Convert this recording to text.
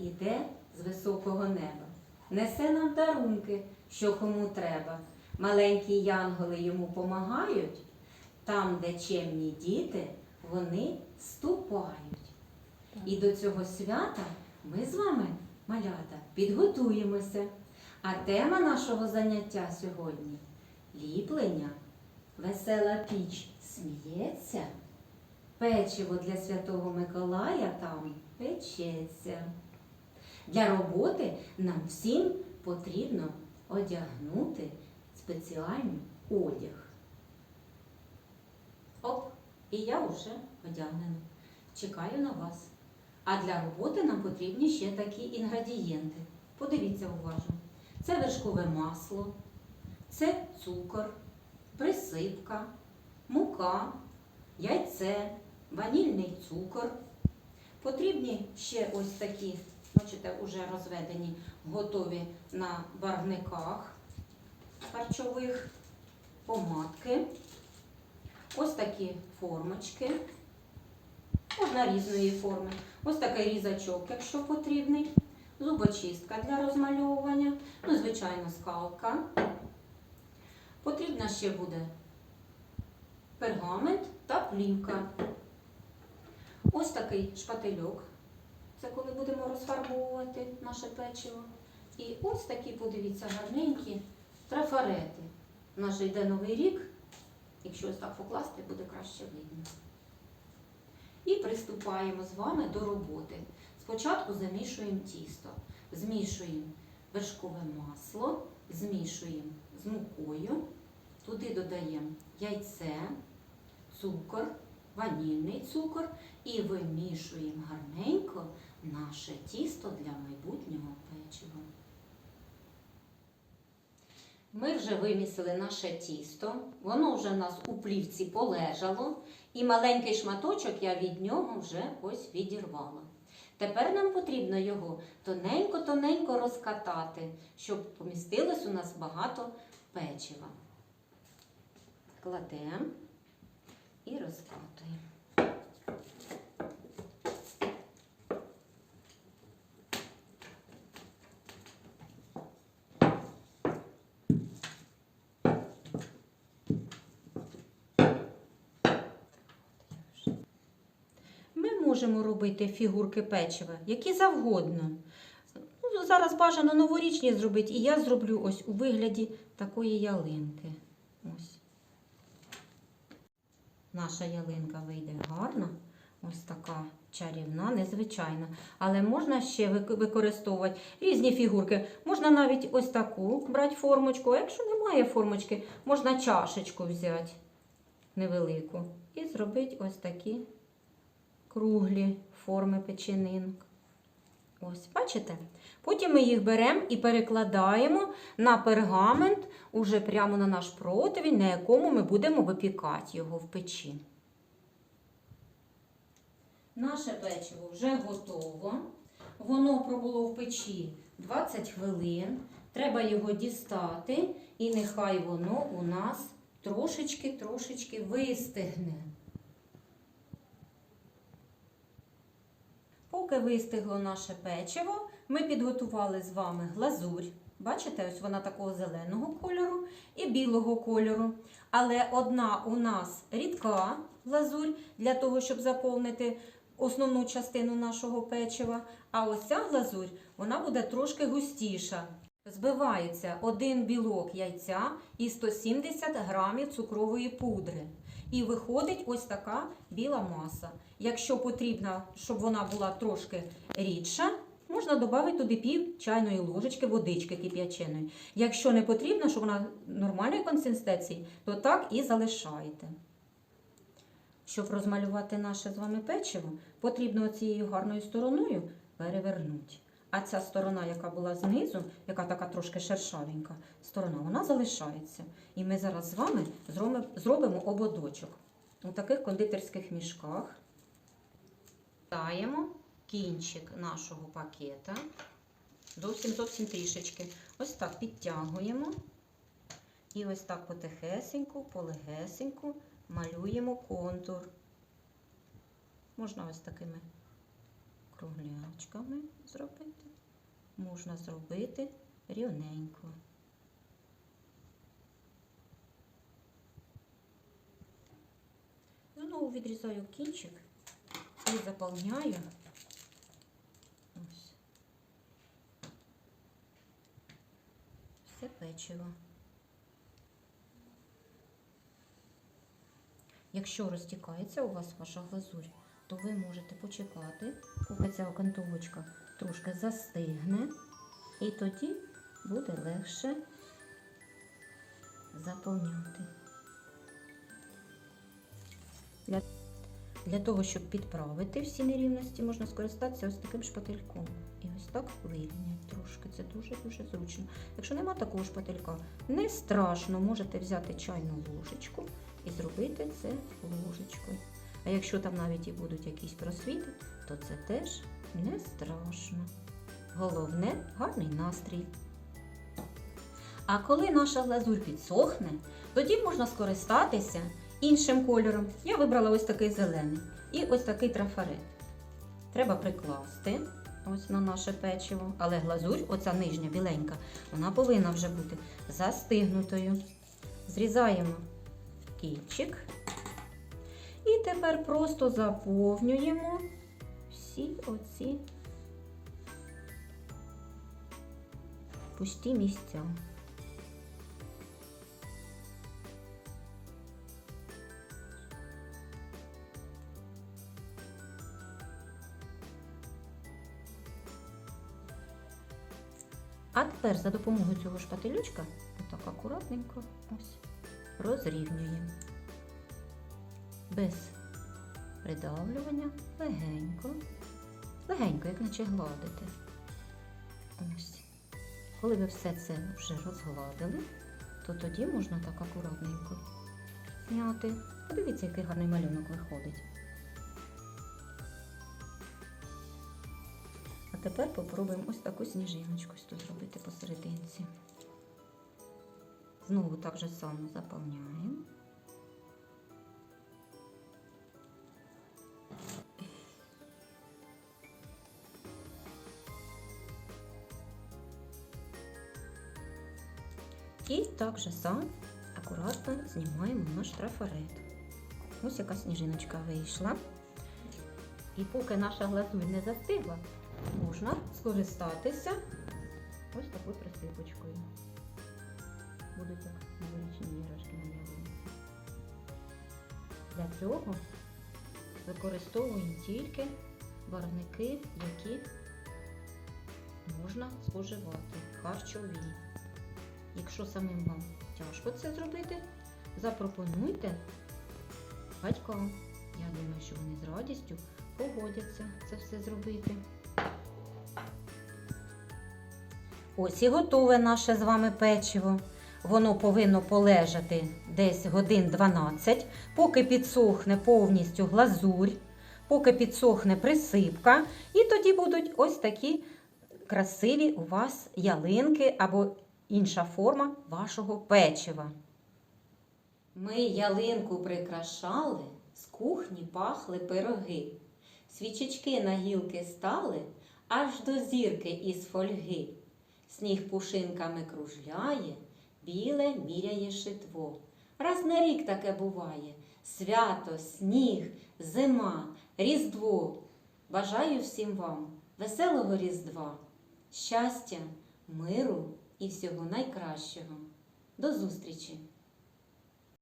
Іде з високого неба, несе нам дарунки, що кому треба. Маленькі янголи йому помагають, там, де чемні діти, вони ступають. І до цього свята ми з вами, малята, підготуємося. А тема нашого заняття сьогодні ліплення. Весела піч сміється. Печиво для Святого Миколая там печеться. Для роботи нам всім потрібно одягнути спеціальний одяг. І я вже одягнена. Чекаю на вас. А для роботи нам потрібні ще такі інгредієнти. Подивіться уважно. Це вершкове масло, це цукор, присипка, мука, яйце, ванільний цукор. Потрібні ще ось такі, бачите, вже розведені, готові на барвниках харчових, помадки. Ось такі формочки. Можна різної форми. Ось такий різачок, якщо потрібний. Зубочистка для розмальовування. Ну, звичайно, скалка. Потрібна ще буде пергамент та плівка. Ось такий шпательок. Це коли будемо розфарбовувати наше печиво. І ось такі, подивіться, гарненькі трафарети. Наш йде новий рік. Якщо ось так покласти, буде краще видно. І приступаємо з вами до роботи. Спочатку замішуємо тісто. Змішуємо вершкове масло, змішуємо з мукою. Туди додаємо яйце, цукор, ванільний цукор і вимішуємо гарненько наше тісто для майбутнього печива. Ми вже вимісили наше тісто, воно вже у нас у плівці полежало, і маленький шматочок я від нього вже ось відірвала. Тепер нам потрібно його тоненько-тоненько розкатати, щоб помістилось у нас багато печива. Кладемо і розкатуємо. Ми можемо робити фігурки печива, які завгодно. Ну, зараз бажано новорічні зробити, і я зроблю ось у вигляді такої ялинки. Ось. Наша ялинка вийде гарна, ось така чарівна, незвичайна. Але можна ще використовувати різні фігурки. Можна навіть ось таку брати формочку. А якщо немає формочки, можна чашечку взяти невелику і зробити ось такі круглі форми печенинок. Ось, бачите? Потім ми їх беремо і перекладаємо на пергамент уже прямо на наш противень, на якому ми будемо випікати його в печі. Наше печиво вже готово. Воно пробуло в печі 20 хвилин. Треба його дістати, і нехай воно у нас трошечки-трошечки вистигне. Поки вистигло наше печиво, ми підготували з вами глазурь. Бачите, ось вона такого зеленого кольору і білого кольору. Але одна у нас рідка глазурь для того, щоб заповнити основну частину нашого печива. А ось ця глазурь вона буде трошки густіша. Збивається один білок яйця і 170 грамів цукрової пудри. І виходить ось така біла маса. Якщо потрібно, щоб вона була трошки рідша, можна додати туди пів чайної ложечки водички кип'яченої. Якщо не потрібно, щоб вона нормальної консистенції, то так і залишаєте. Щоб розмалювати наше з вами печиво, потрібно цією гарною стороною перевернути. А ця сторона, яка була знизу, яка така трошки шершавенька сторона, вона залишається. І ми зараз з вами зробимо, ободочок у таких кондитерських мішках. Даємо кінчик нашого пакета. Зовсім зовсім трішечки. Ось так підтягуємо. І ось так потихесеньку, полегесеньку малюємо контур. Можна ось такими круглячками зробити. Можна зробити рівненько. Знову відрізаю кінчик і заповняю. Ось. Все печиво. Якщо розтікається у вас ваша глазурь, то ви можете почекати, поки ця окантовочка трошки застигне, і тоді буде легше заповняти. Для, для того, щоб підправити всі нерівності, можна скористатися ось таким шпательком. І ось так вирівняти трошки. Це дуже-дуже зручно. Якщо нема такого шпателька, не страшно, можете взяти чайну ложечку і зробити це ложечкою. А якщо там навіть і будуть якісь просвіти, то це теж не страшно. Головне гарний настрій. А коли наша глазурь підсохне, тоді можна скористатися іншим кольором. Я вибрала ось такий зелений і ось такий трафарет. Треба прикласти ось на наше печиво, але глазурь, оця нижня біленька, вона повинна вже бути застигнутою. Зрізаємо кінчик. І тепер просто заповнюємо всі оці пусті місця. А тепер за допомогою цього шпателючка, отак акуратненько ось розрівнюємо. Без придавлювання, легенько, легенько, як наче гладите. Ось. Коли ви все це вже розгладили, то тоді можна так акуратненько зняти. Подивіться, який гарний малюнок виходить. А тепер попробуємо ось таку сніжиночку тут зробити посерединці. Знову так же само заповняємо. Так же само акуратно знімаємо наш трафарет. Ось яка сніжиночка вийшла. І поки наша глазурь не застигла, можна скористатися ось такою присипочкою. Будуть як новорічні іграшки на ялинці. Для цього використовуємо тільки барвники, які можна споживати, харчові. Якщо самим вам тяжко це зробити, запропонуйте батькам. Я думаю, що вони з радістю погодяться це все зробити. Ось і готове наше з вами печиво. Воно повинно полежати десь годин 12, поки підсохне повністю глазурь, поки підсохне присипка. І тоді будуть ось такі красиві у вас ялинки або інша форма вашого печива. Ми ялинку прикрашали, з кухні пахли пироги. Свічечки на гілки стали, аж до зірки із фольги. Сніг пушинками кружляє, біле міряє шитво. Раз на рік таке буває. Свято, сніг, зима, різдво. Бажаю всім вам веселого Різдва, щастя, миру і всього найкращого. До зустрічі!